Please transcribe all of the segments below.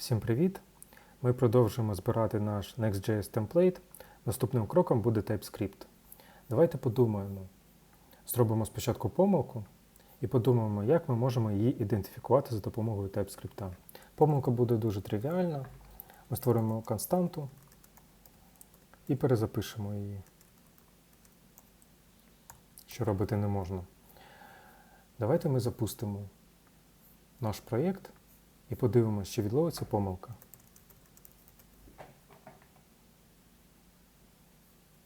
Всім привіт! Ми продовжуємо збирати наш Next.js темплейт. Наступним кроком буде TypeScript. Давайте подумаємо. Зробимо спочатку помилку і подумаємо, як ми можемо її ідентифікувати за допомогою TypeScript. Помилка буде дуже тривіальна. Ми створимо константу і перезапишемо її. Що робити не можна. Давайте ми запустимо наш проєкт і подивимося, чи відловиться помилка.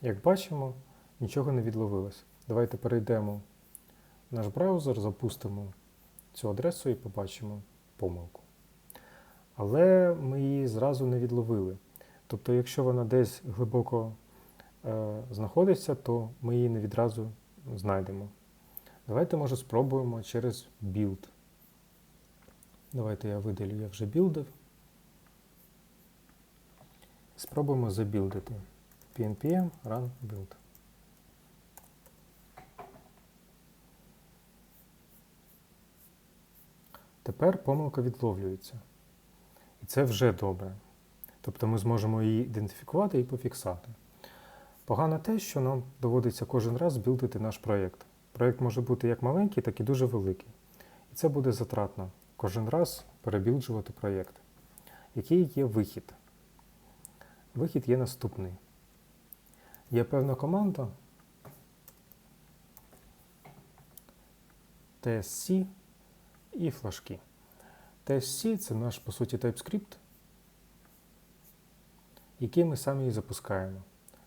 Як бачимо, нічого не відловилось. Давайте перейдемо в наш браузер, запустимо цю адресу і побачимо помилку. Але ми її зразу не відловили. Тобто, якщо вона десь глибоко е, знаходиться, то ми її не відразу знайдемо. Давайте, може, спробуємо через build. Давайте я видалю, я вже білдив. Спробуємо забілдити. pnpm run build. Тепер помилка відловлюється. І це вже добре. Тобто ми зможемо її ідентифікувати і пофіксати. Погано те, що нам доводиться кожен раз білдити наш проєкт. Проєкт може бути як маленький, так і дуже великий. І це буде затратно кожен раз перебілджувати проєкт. Який є вихід? Вихід є наступний. Є певна команда TSC і флажки. TSC це наш, по суті, TypeScript, який ми самі і запускаємо.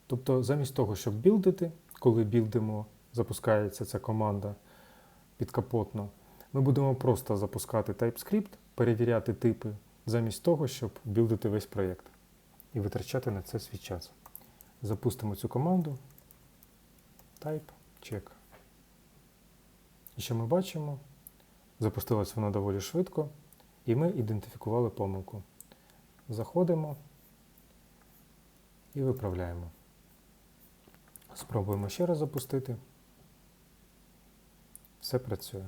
Тобто, замість того, щоб білдити, коли білдимо, запускається ця команда підкапотно, ми будемо просто запускати TypeScript, перевіряти типи, замість того, щоб білдити весь проєкт і витрачати на це свій час. Запустимо цю команду. Type, check. І що ми бачимо? Запустилась вона доволі швидко, і ми ідентифікували помилку. Заходимо і виправляємо. Спробуємо ще раз запустити. Все працює.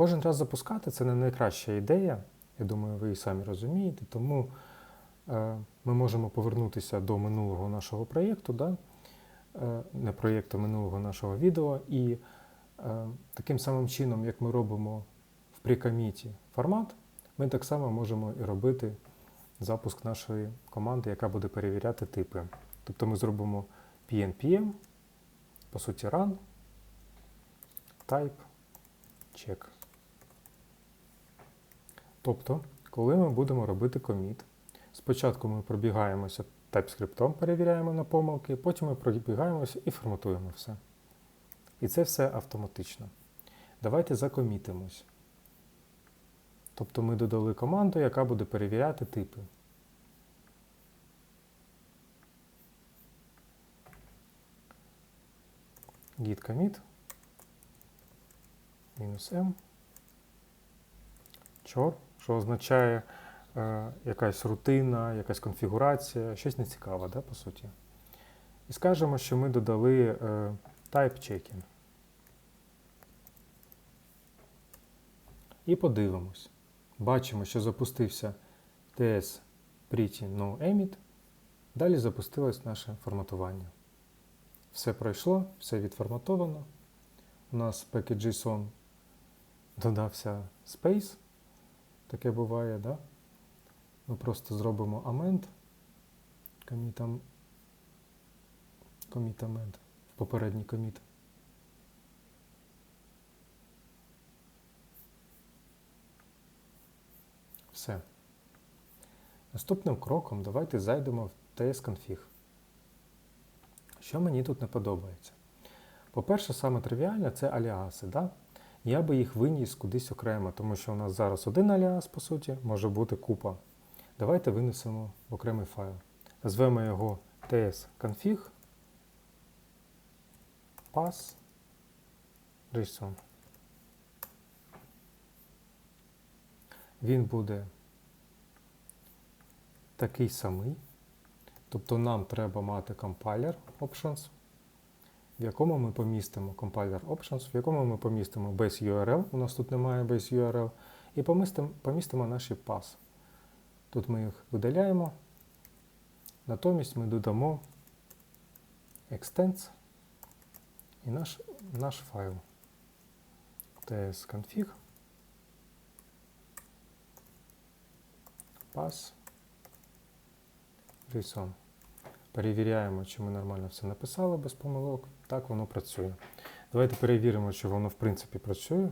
Кожен раз запускати це не найкраща ідея. Я думаю, ви і самі розумієте, тому е, ми можемо повернутися до минулого нашого проєкту, да? е, не проєкту минулого нашого відео. І е, таким самим чином, як ми робимо в прикоміті формат, ми так само можемо і робити запуск нашої команди, яка буде перевіряти типи. Тобто ми зробимо pnpm, по суті, run, type, check. Тобто, коли ми будемо робити коміт, спочатку ми пробігаємося TypeScript, перевіряємо на помилки, потім ми пробігаємося і форматуємо все. І це все автоматично. Давайте закомітимось. Тобто ми додали команду, яка буде перевіряти типи. git commit мінус m чор, що означає е, якась рутина, якась конфігурація, щось нецікаве, да, по суті. І скажемо, що ми додали е, type checking. І подивимось. Бачимо, що запустився TS Pretty No Emit. Далі запустилось наше форматування. Все пройшло, все відформатовано. У нас в package.json додався space. Таке буває, да? Ми просто зробимо amend, комітам, commit amend попередній коміт. Все. Наступним кроком давайте зайдемо в TS-config. Що мені тут не подобається? По-перше, саме тривіальне це аліаси. Да? Я би їх виніс кудись окремо, тому що у нас зараз один аліас, по суті, може бути купа. Давайте винесемо в окремий файл. Назвемо його tsconfig pass JSON. Він буде такий самий. Тобто нам треба мати compiler options, в якому ми помістимо compiler options, в якому ми помістимо base URL, у нас тут немає base URL, і помістимо, помістимо наші pass. Тут ми їх видаляємо. Натомість ми додамо extends і наш, наш файл tsconfig pass JSON. Перевіряємо, чи ми нормально все написали без помилок. Так воно працює. Давайте перевіримо, чи воно в принципі працює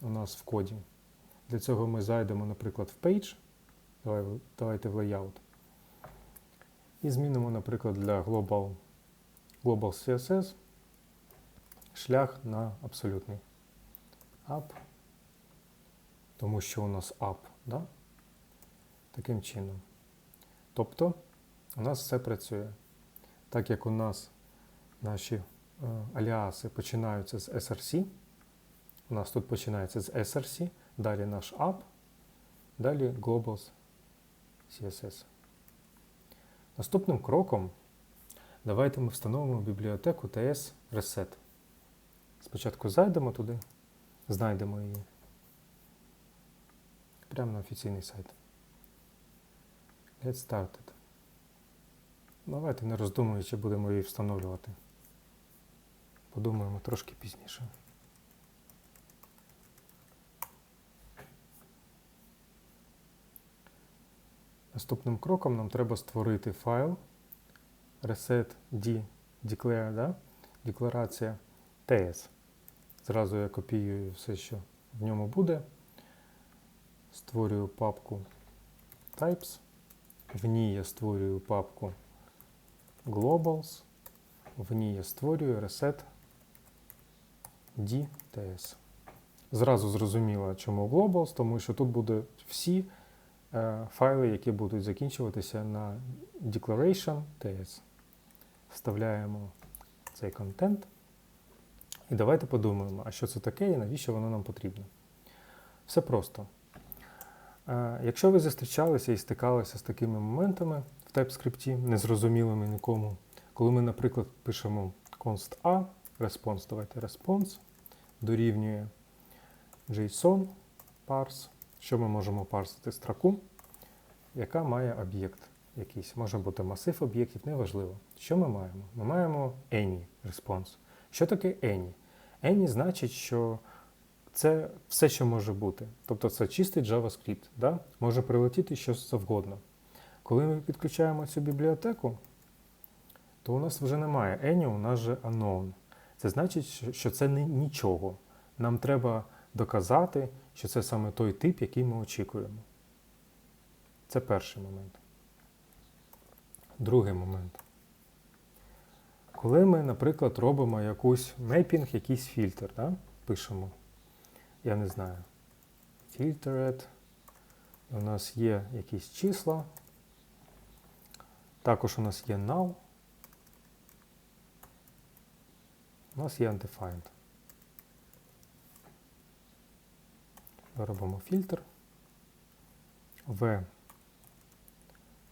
у нас в коді. Для цього ми зайдемо, наприклад, в Page. Давай, давайте в Layout. І змінимо, наприклад, для Global, Global CSS шлях на абсолютний. Up. Тому що у нас up. Да? Таким чином. Тобто у нас все працює. Так як у нас наші е, аліаси починаються з SRC, у нас тут починається з SRC, далі наш app, далі Globals CSS. Наступним кроком давайте ми встановимо бібліотеку TS Reset. Спочатку зайдемо туди, знайдемо її прямо на офіційний сайт. Get started. Давайте не роздумуючи будемо її встановлювати. Подумаємо трошки пізніше. Наступним кроком нам треба створити файл reset declare, да? декларація TS. Зразу я копіюю все, що в ньому буде. Створюю папку Types. В ній я створюю папку Globals. В ній я створюю Reset DTS. Зразу зрозуміло, чому Globals, тому що тут будуть всі е, файли, які будуть закінчуватися на Declaration TS. Вставляємо цей контент. І давайте подумаємо, а що це таке і навіщо воно нам потрібно. Все просто. Е, Якщо ви зустрічалися і стикалися з такими моментами в TypeScript, незрозумілими нікому, коли ми, наприклад, пишемо const A, response, давайте response, дорівнює JSON parse, що ми можемо парсити строку, яка має об'єкт якийсь. Може бути масив об'єктів, неважливо. Що ми маємо? Ми маємо any response. Що таке any? Any значить, що це все, що може бути. Тобто це чистий JavaScript. Да? Може прилетіти щось завгодно. Коли ми підключаємо цю бібліотеку, то у нас вже немає any, у нас же unknown. Це значить, що це не нічого. Нам треба доказати, що це саме той тип, який ми очікуємо. Це перший момент. Другий момент. Коли ми, наприклад, робимо якусь мейпінг, якийсь фільтр, да? пишемо, я не знаю, filtered, у нас є якісь числа, також у нас є null, у нас є undefined. Робимо фільтр. В.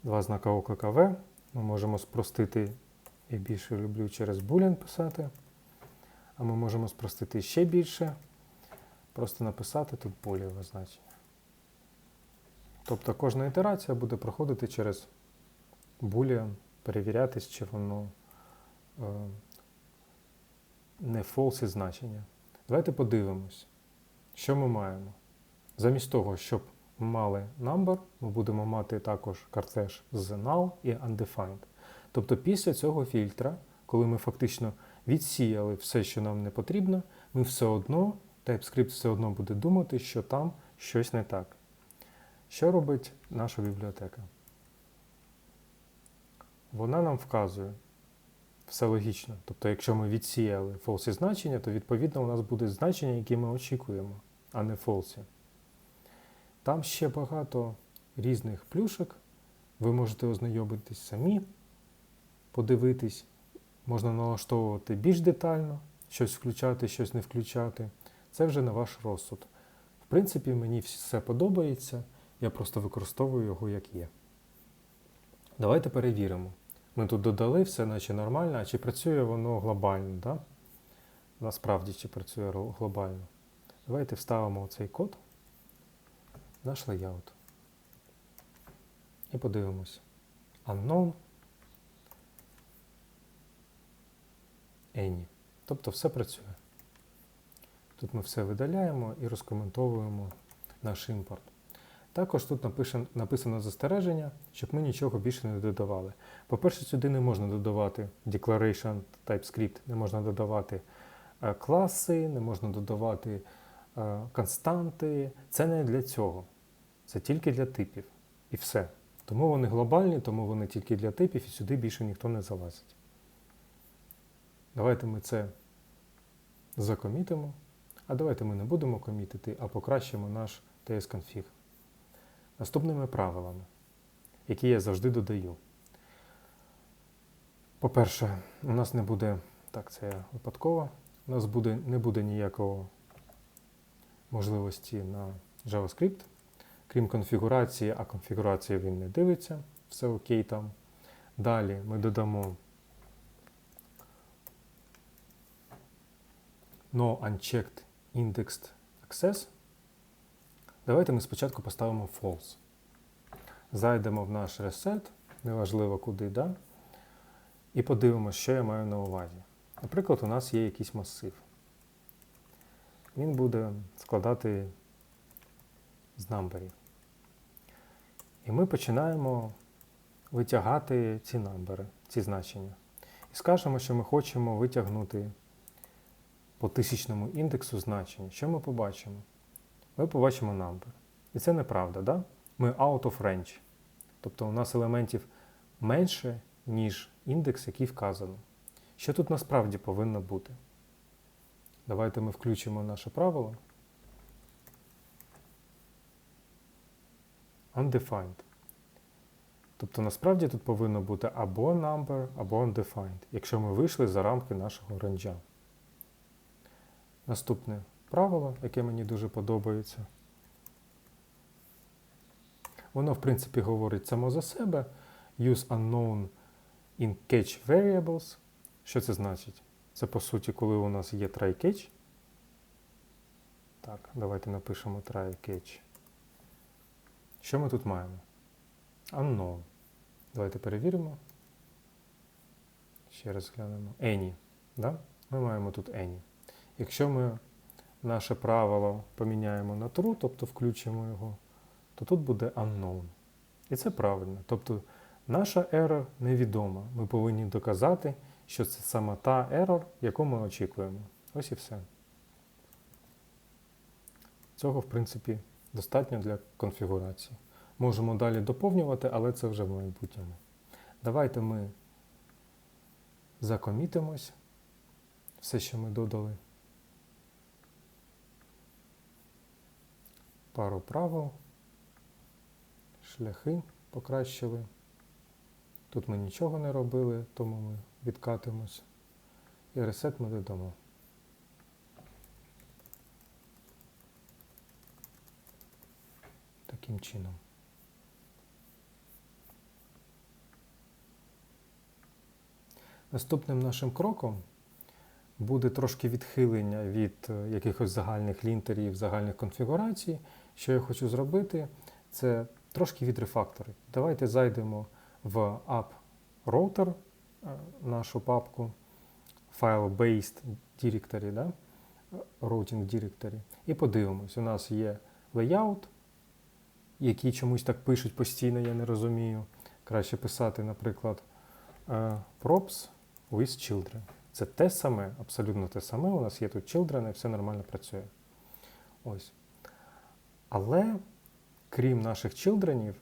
Два знака оклика В. Ми можемо спростити, я більше люблю через boolean писати. А ми можемо спростити ще більше. Просто написати тут бульове значення. Тобто кожна ітерація буде проходити через boolean, перевірятись, чи воно е, не false значення. Давайте подивимось, що ми маємо. Замість того, щоб мали number, ми будемо мати також картеж з null і undefined. Тобто після цього фільтра, коли ми фактично відсіяли все, що нам не потрібно, ми все одно, TypeScript все одно буде думати, що там щось не так. Що робить наша бібліотека? Вона нам вказує все логічно. Тобто, якщо ми відсіяли false значення, то відповідно у нас буде значення, які ми очікуємо, а не false. Там ще багато різних плюшок. Ви можете ознайомитись самі, подивитись, можна налаштовувати більш детально, щось включати, щось не включати. Це вже на ваш розсуд. В принципі, мені все подобається, я просто використовую його як є. Давайте перевіримо. Ми тут додали все, наче нормально, а чи працює воно глобально, да? насправді чи працює глобально. Давайте вставимо цей код, наш лейаут. І подивимось. Unknown. Any. Тобто все працює. Тут ми все видаляємо і розкоментовуємо наш імпорт. Також тут написано застереження, щоб ми нічого більше не додавали. По-перше, сюди не можна додавати declaration TypeScript, не можна додавати е, класи, не можна додавати е, константи. Це не для цього. Це тільки для типів. І все. Тому вони глобальні, тому вони тільки для типів, і сюди більше ніхто не залазить. Давайте ми це закомітимо. А давайте ми не будемо комітити, а покращимо наш TS-конфіг. Наступними правилами, які я завжди додаю. По-перше, у нас не буде, так, це випадково, у нас буде, не буде ніякого можливості на JavaScript, крім конфігурації, а конфігурація він не дивиться, все окей там. Далі ми додамо no unchecked indexed access. Давайте ми спочатку поставимо false. Зайдемо в наш reset, неважливо куди, да? і подивимося, що я маю на увазі. Наприклад, у нас є якийсь масив. Він буде складати з намберів. І ми починаємо витягати ці намбери, ці значення. І скажемо, що ми хочемо витягнути по тисячному індексу значення. Що ми побачимо? Ми побачимо number. І це неправда, да? Ми out of range. Тобто у нас елементів менше, ніж індекс, який вказано. Що тут насправді повинно бути? Давайте ми включимо наше правило. Undefined. Тобто насправді тут повинно бути або number, або undefined, якщо ми вийшли за рамки нашого ренджа. Наступне правило, яке мені дуже подобається. Воно, в принципі, говорить само за себе. Use unknown in catch variables. Що це значить? Це, по суті, коли у нас є try catch. Так, давайте напишемо try catch. Що ми тут маємо? Unknown. Давайте перевіримо. Ще раз глянемо. Any. Да? Ми маємо тут any. Якщо ми наше правило поміняємо на true, тобто включимо його, то тут буде unknown. І це правильно. Тобто наша error невідома. Ми повинні доказати, що це саме та error, яку ми очікуємо. Ось і все. Цього, в принципі, достатньо для конфігурації. Можемо далі доповнювати, але це вже в майбутньому. Давайте ми закомітимось все, що ми додали. Пару правил, шляхи покращили. Тут ми нічого не робили, тому ми відкатимось. І ресет ми додамо. Таким чином. Наступним нашим кроком буде трошки відхилення від е, якихось загальних лінтерів, загальних конфігурацій. Що я хочу зробити, це трошки відрефакторити. Давайте зайдемо в app router, е, нашу папку file-based directory, да? routing directory, і подивимось, у нас є layout, який чомусь так пишуть постійно, я не розумію. Краще писати, наприклад, е, props with children. Це те саме, абсолютно те саме. У нас є тут children і все нормально працює. Ось. Але, крім наших чилдренів,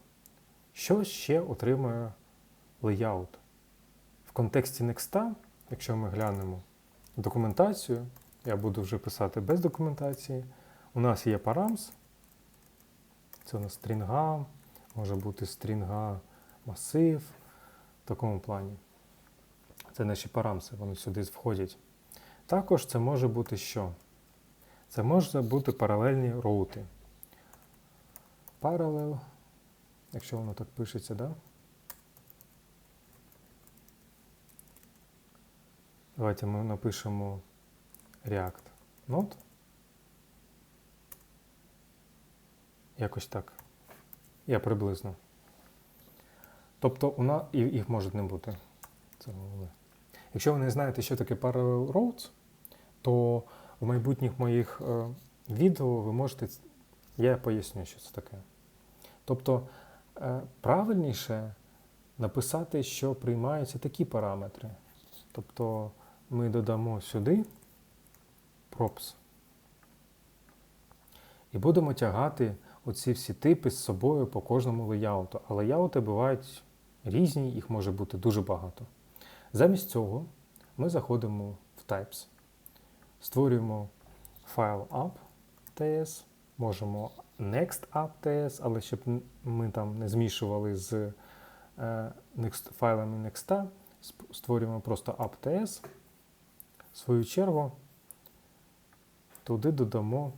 що ще отримує layout? В контексті Next, якщо ми глянемо документацію, я буду вже писати без документації. У нас є params, це у нас стрінга, може бути стрінга масив в такому плані. Це наші парамси, вони сюди входять. Також це може бути що? Це може бути паралельні роути. Паралел, якщо воно так пишеться, да? Давайте ми напишемо React Node. Якось так. Я приблизно. Тобто у нас їх може не бути. Це головне. Якщо ви не знаєте, що таке Parallel Roads, то в майбутніх моїх е, відео ви можете. Я поясню, що це таке. Тобто е, правильніше написати, що приймаються такі параметри. Тобто ми додамо сюди props. І будемо тягати оці всі типи з собою по кожному леяуту. А леяути бувають різні, їх може бути дуже багато. Замість цього ми заходимо в Types, створюємо файл app.ts, можемо next app.ts, але щоб ми там не змішували з е, next, файлами Next, створюємо просто app.ts. В свою чергу туди додамо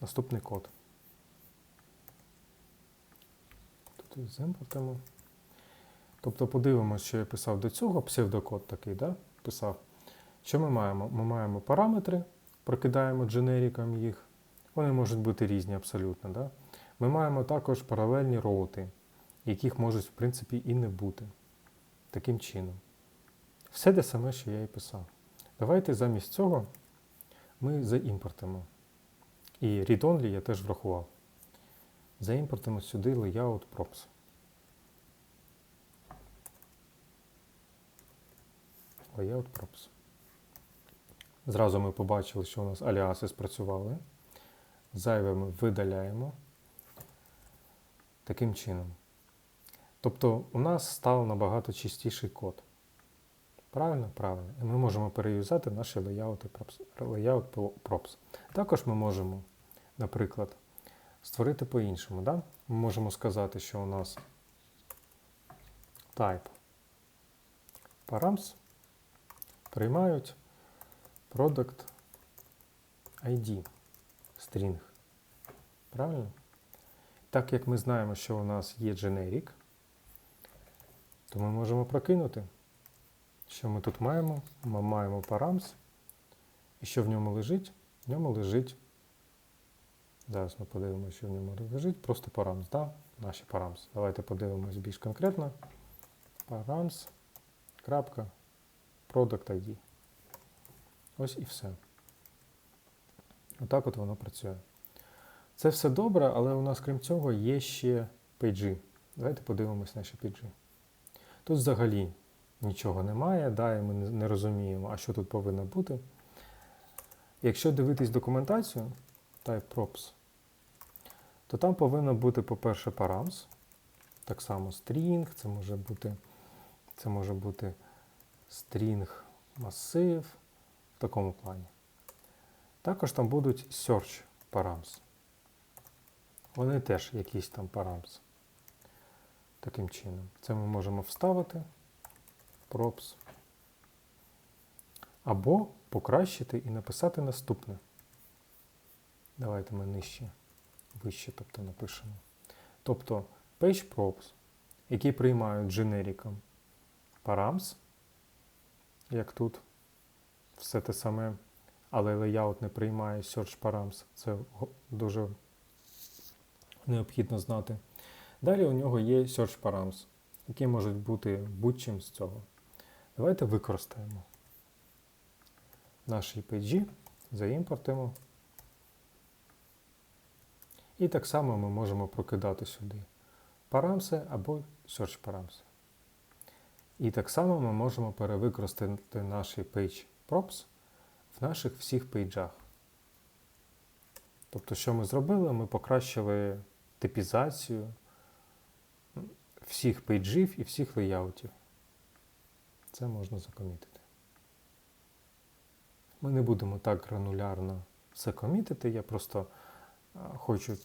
наступний код. Тут зімпортимо. Тобто подивимося, що я писав до цього, псевдокод такий, да? писав. Що ми маємо? Ми маємо параметри, прокидаємо дженериком їх. Вони можуть бути різні абсолютно. Да? Ми маємо також паралельні роути, яких можуть, в принципі, і не бути. Таким чином. Все те саме, що я і писав. Давайте замість цього ми заімпортимо. І read-only я теж врахував. Заімпортимо сюди layout props. Layout props. Зразу ми побачили, що у нас аліаси спрацювали. Зайве ми видаляємо. Таким чином. Тобто у нас став набагато чистіший код. Правильно? Правильно. І ми можемо переюзати наші props. Layout props. Також ми можемо, наприклад, створити по-іншому. Да? Ми можемо сказати, що у нас type params приймають product ID string. Правильно? Так як ми знаємо, що у нас є generic, то ми можемо прокинути, що ми тут маємо. Ми маємо params. І що в ньому лежить? В ньому лежить. Зараз ми подивимося, що в ньому лежить. Просто params, да? наші params. Давайте подивимось більш конкретно. Params. Product ID. Ось і все. Отак от воно працює. Це все добре, але у нас, крім цього, є ще пейджі. Давайте подивимось наші пейджі. Тут взагалі нічого немає, да, і ми не- розуміємо, а що тут повинно бути. Якщо дивитись документацію, type props, то там повинно бути, по-перше, params, так само string, це може бути, це може бути string масив в такому плані. Також там будуть search params. Вони теж якісь там params. Таким чином. Це ми можемо вставити props. Або покращити і написати наступне. Давайте ми нижче, вище, тобто напишемо. Тобто page props, які приймають дженериком params, як тут, все те саме, але layout не приймає search params. Це дуже необхідно знати. Далі у нього є search params, які можуть бути будь-чим з цього. Давайте використаємо наші пейджі, заімпортимо. І так само ми можемо прокидати сюди парамси або search params. І так само ми можемо перевикористати наші page props в наших всіх пейджах. Тобто, що ми зробили? Ми покращили типізацію всіх пейджів і всіх леяутів. Це можна закомітити. Ми не будемо так гранулярно все комітити, я просто хочу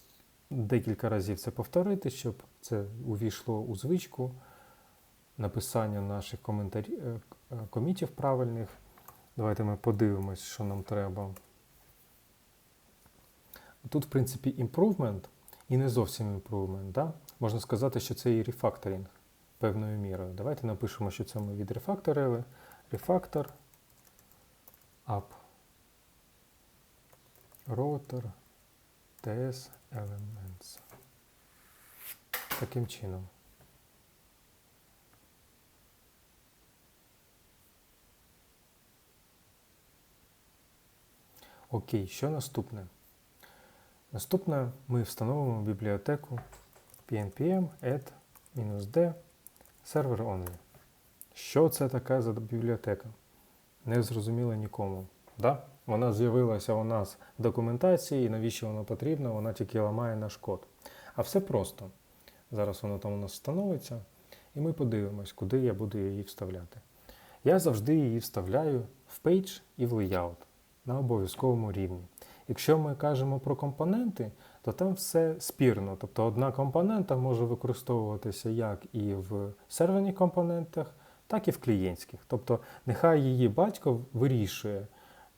декілька разів це повторити, щоб це увійшло у звичку написання наших коментарів, е, е, комітів правильних. Давайте ми подивимось, що нам треба. Тут, в принципі, improvement і не зовсім improvement. Да? Можна сказати, що це і рефакторинг певною мірою. Давайте напишемо, що це ми відрефакторили. Refactor up router TS elements. Таким чином. Окей, що наступне? Наступне ми встановимо бібліотеку pnpm add-d server only. Що це таке за бібліотека? Не зрозуміло нікому. Да? Вона з'явилася у нас в документації, і навіщо вона потрібна? Вона тільки ламає наш код. А все просто. Зараз воно там у нас встановиться, і ми подивимось, куди я буду її вставляти. Я завжди її вставляю в Page і в Layout на обов'язковому рівні. Якщо ми кажемо про компоненти, то там все спірно. Тобто одна компонента може використовуватися як і в серверних компонентах, так і в клієнтських. Тобто нехай її батько вирішує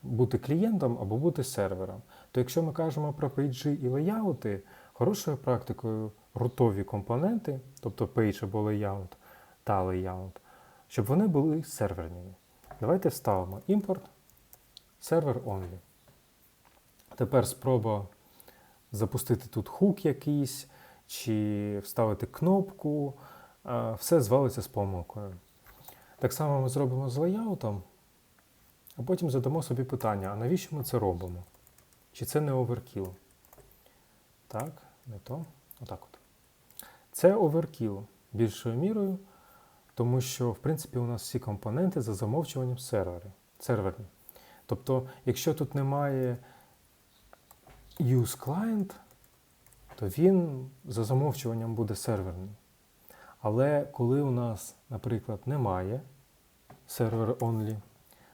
бути клієнтом або бути сервером. То якщо ми кажемо про пейджі і леяути, хорошою практикою рутові компоненти, тобто page або layout та layout, щоб вони були серверними. Давайте вставимо імпорт сервер only. Тепер спроба запустити тут хук якийсь, чи вставити кнопку, все звалиться з помилкою. Так само ми зробимо з леяутом, а потім задамо собі питання, а навіщо ми це робимо? Чи це не оверкіл? Так, не то. Отак от. Це оверкіл більшою мірою, тому що, в принципі, у нас всі компоненти за замовчуванням сервери, серверні. Тобто, якщо тут немає use client, то він за замовчуванням буде серверний. Але коли у нас, наприклад, немає сервер only,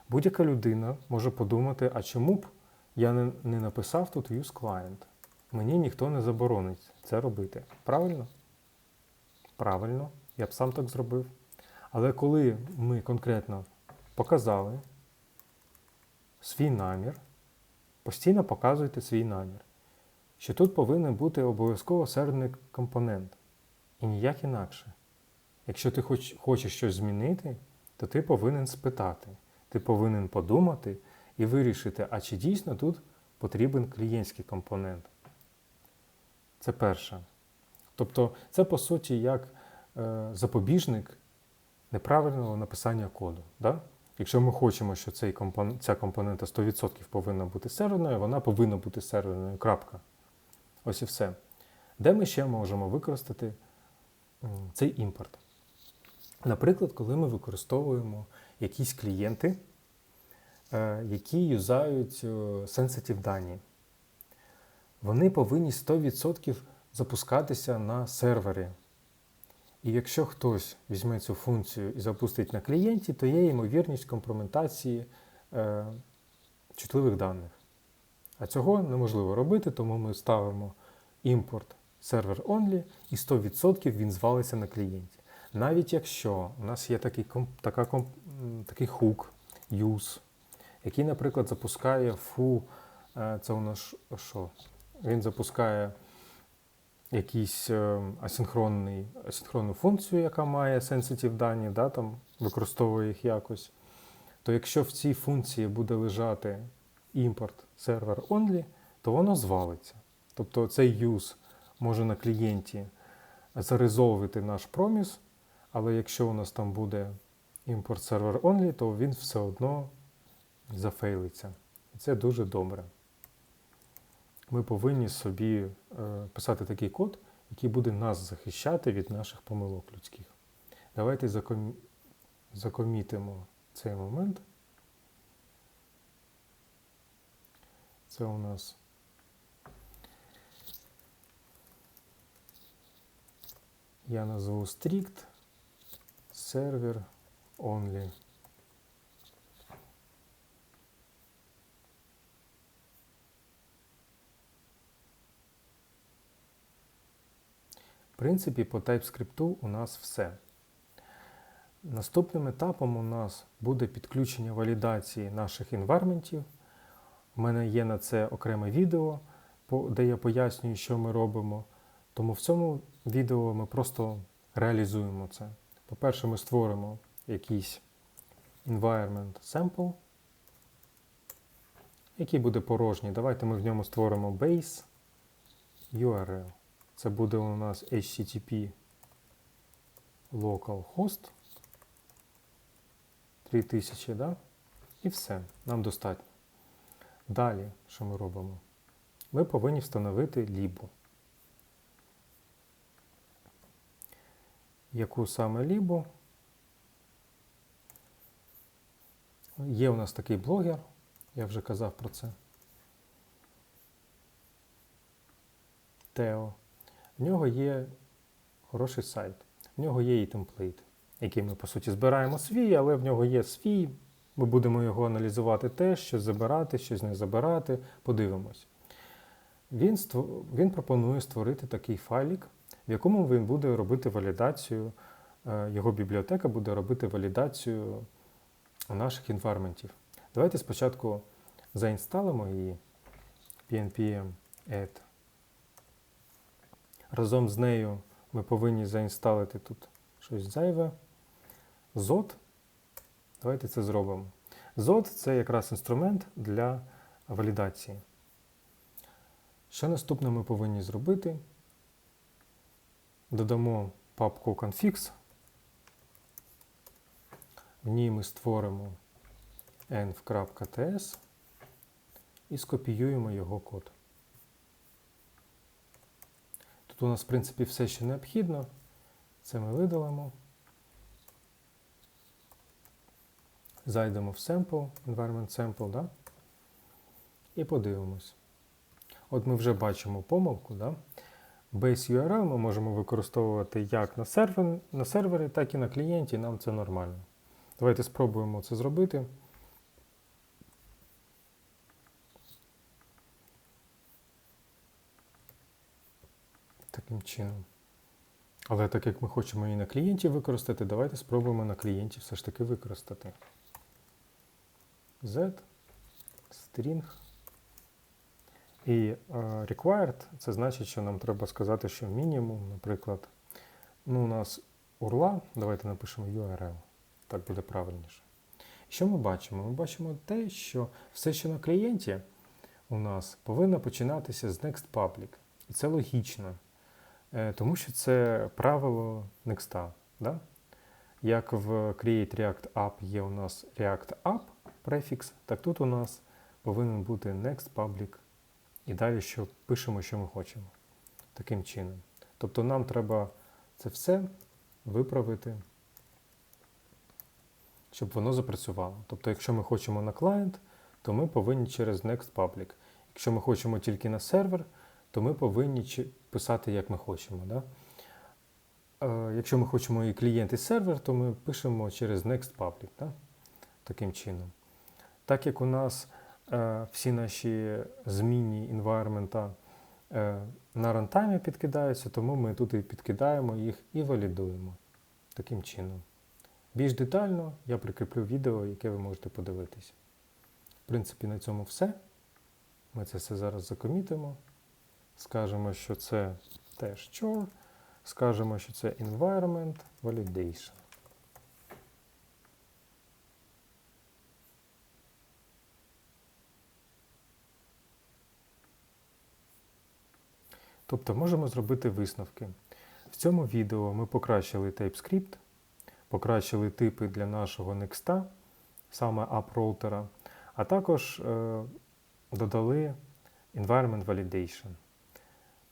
будь-яка людина може подумати, а чому б я не, не написав тут use client? Мені ніхто не заборонить це робити. Правильно? Правильно, я б сам так зробив. Але коли ми конкретно показали свій намір, постійно показуйте свій намір, що тут повинен бути обов'язково серверний компонент. І ніяк інакше. Якщо ти хоч, хочеш щось змінити, то ти повинен спитати, ти повинен подумати і вирішити, а чи дійсно тут потрібен клієнтський компонент. Це перше. Тобто, це по суті як е, запобіжник неправильного написання коду. Да? Якщо ми хочемо, що цей компон... ця компонента 100% повинна бути серверною, вона повинна бути серверною. крапка. Ось і все. Де ми ще можемо використати цей імпорт? Наприклад, коли ми використовуємо якісь клієнти, е, які юзають sensitive дані, вони повинні 100% запускатися на сервері. І якщо хтось візьме цю функцію і запустить на клієнті, то є ймовірність компрометації е, чутливих даних. А цього неможливо робити, тому ми ставимо імпорт сервер only і 100% він звалиться на клієнті. Навіть якщо у нас є такий така, такий хук, use, який, наприклад, запускає фу, е, це у нас що? Він запускає якийсь е, асинхронний, асинхронну функцію, яка має sensitive дані, да, там, використовує їх якось, то якщо в цій функції буде лежати імпорт сервер only, то воно звалиться. Тобто цей use може на клієнті зарезолвити наш проміс, але якщо у нас там буде імпорт сервер only, то він все одно зафейлиться. І це дуже добре ми повинні собі е, писати такий код, який буде нас захищати від наших помилок людських. Давайте заком... закомітимо цей момент. Це у нас я назву strict server only. Принципі, по TypeScript у нас все. Наступним етапом у нас буде підключення валідації наших інварментів. У мене є на це окреме відео, де я пояснюю, що ми робимо. Тому в цьому відео ми просто реалізуємо це. По-перше, ми створимо якийсь environment sample, який буде порожній. Давайте ми в ньому створимо base URL. Це буде у нас HTTP localhost 3000, да? і все, нам достатньо. Далі, що ми робимо? Ми повинні встановити лібу. Яку саме лібу? Є у нас такий блогер, я вже казав про це. Тео. В нього є хороший сайт. В нього є і темплейт, який ми, по суті, збираємо свій, але в нього є свій. Ми будемо його аналізувати теж, що забирати, щось не забирати. Подивимось. Він, ство- він пропонує створити такий файлік, в якому він буде робити валідацію, е, його бібліотека буде робити валідацію наших інварментів. Давайте спочатку заінсталимо її pnpm add. Разом з нею ми повинні заінсталити тут щось зайве. Zod. Давайте це зробимо. Zod це якраз інструмент для валідації. Що наступне ми повинні зробити? Додамо папку config. В ній ми створимо env.ts і скопіюємо його код. Тут у нас, в принципі, все, що необхідно. Це ми видалимо. Зайдемо в sample, environment sample, да? і подивимось. От ми вже бачимо помилку. Да? Base URL ми можемо використовувати як на, сервер, на сервері, так і на клієнті, нам це нормально. Давайте спробуємо це зробити. Таким чином. Але так як ми хочемо і на клієнті використати, давайте спробуємо на клієнті все ж таки використати. Z, string. І е, required це значить, що нам треба сказати, що мінімум, наприклад, ну, у нас URL, давайте напишемо URL. Так буде правильніше. Що ми бачимо? Ми бачимо те, що все, що на клієнті у нас повинно починатися з Next Public. І це логічно, тому що це правило Next. Да? Як в Create React App є у нас React App префікс, так тут у нас повинен бути Next Public. І далі що пишемо, що ми хочемо. Таким чином. Тобто нам треба це все виправити, щоб воно запрацювало. Тобто, якщо ми хочемо на клієнт, то ми повинні через Next Public. Якщо ми хочемо тільки на сервер, то ми повинні писати, як ми хочемо. Да? Е, якщо ми хочемо і клієнт, і сервер, то ми пишемо через Next Public. Да? Таким чином. Так як у нас е, всі наші змінні інвайрмента е, на рантаймі підкидаються, тому ми тут і підкидаємо їх і валідуємо таким чином. Більш детально я прикріплю відео, яке ви можете подивитися. В принципі, на цьому все. Ми це все зараз закомітимо. Скажемо, що це теж chore. Скажемо, що це environment validation. Тобто можемо зробити висновки. В цьому відео ми покращили TypeScript, покращили типи для нашого Next, саме app-роутера, а також е, додали Environment Validation.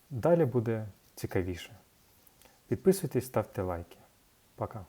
Далі буде цікавіше. Підписуйтесь, ставте лайки. Пока.